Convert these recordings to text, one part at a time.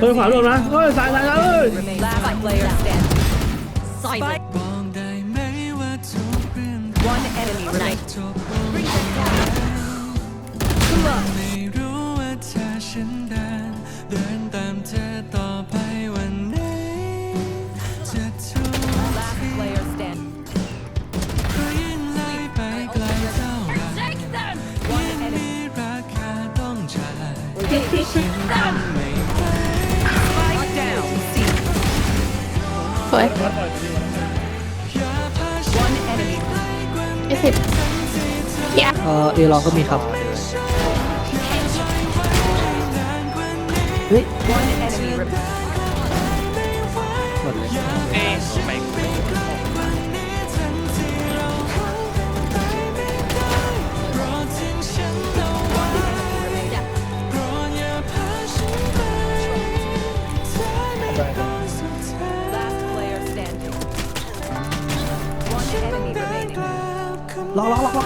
เฮ้ยขวาโดนนะเฮ้ยสายสายสายเฮ้ย Last player standing. Silent. บอกได้ไหมว่าทุกเรื่อง One enemy remaining. จบไม่รู้ว่าเธอฉันเดินเดินตามเธอต่อไปวันไหนจะทุก Last player standing. เพราะยิ่งไล่ไปไกลเท่าไหร่ One ยิ่ง enemy. มีราคาต้องจ่ายฉันทำไม่ไหว วยอย่าพาฉัน One enemy. ยี่สิบเหี้ยเออเอลองก็มีครับ เฮ้ย ล็อกล็อกล็อกล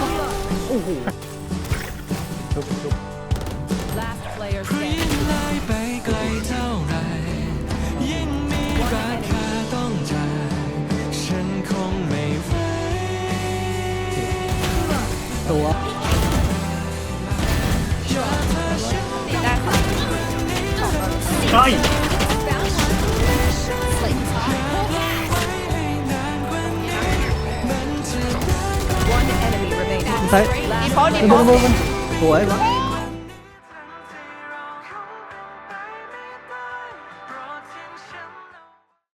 ็อ ไหวตัวใช่ One enemy remaining. ใช่ Last บนบนบนสวยปะ